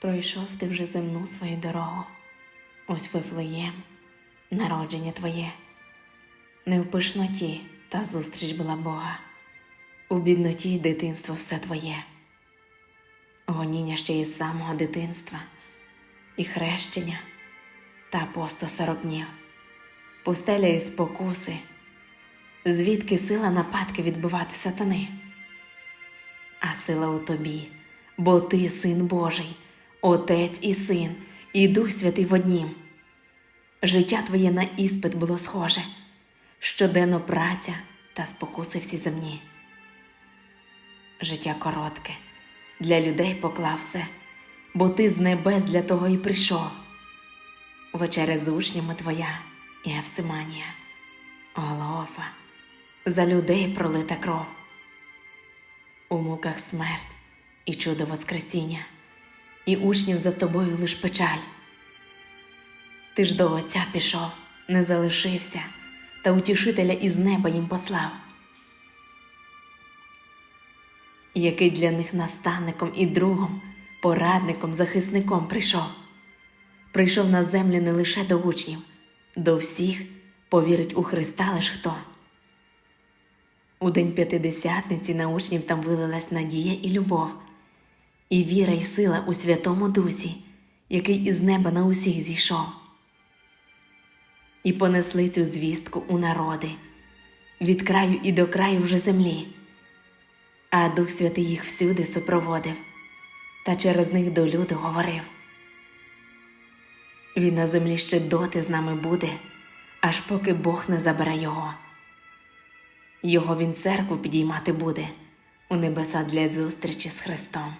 Пройшов ти вже земну свою дорогу, ось вифлеєм, народження твоє, не в пишноті та зустріч була Бога, у бідноті дитинство все твоє, гоніння ще із самого дитинства, і хрещення та посто сорок днів, пустеля і спокуси, звідки сила нападки відбивати сатани? А сила у тобі, бо ти син Божий, Отець і син, і Дух Святий в однім. Життя твоє на іспит було схоже, щоденно праця та спокуси всі земні. Життя коротке, для людей поклав все, бо ти з небес для того і прийшов. Вечеря з учнями твоя і Евсиманія, Голгофа, за людей пролита кров у муках смерть і чудо Воскресіння, і учнів за тобою лиш печаль. Ти ж до Отця пішов, не залишився, та утішителя із неба їм послав, який для них наставником і другом, порадником, захисником прийшов. Прийшов на землю не лише до учнів, до всіх повірить у Христа лиш хто. У день п'ятидесятниці на учнів там вилилась надія і любов, і віра й сила у Святому Дусі, який із неба на усіх зійшов. І понесли цю звістку у народи, від краю і до краю вже землі, а Дух Святий їх всюди супроводив та через них до люду говорив. Він на землі ще доти з нами буде, аж поки Бог не забере його. Його він церкву підіймати буде у небеса для зустрічі з Христом.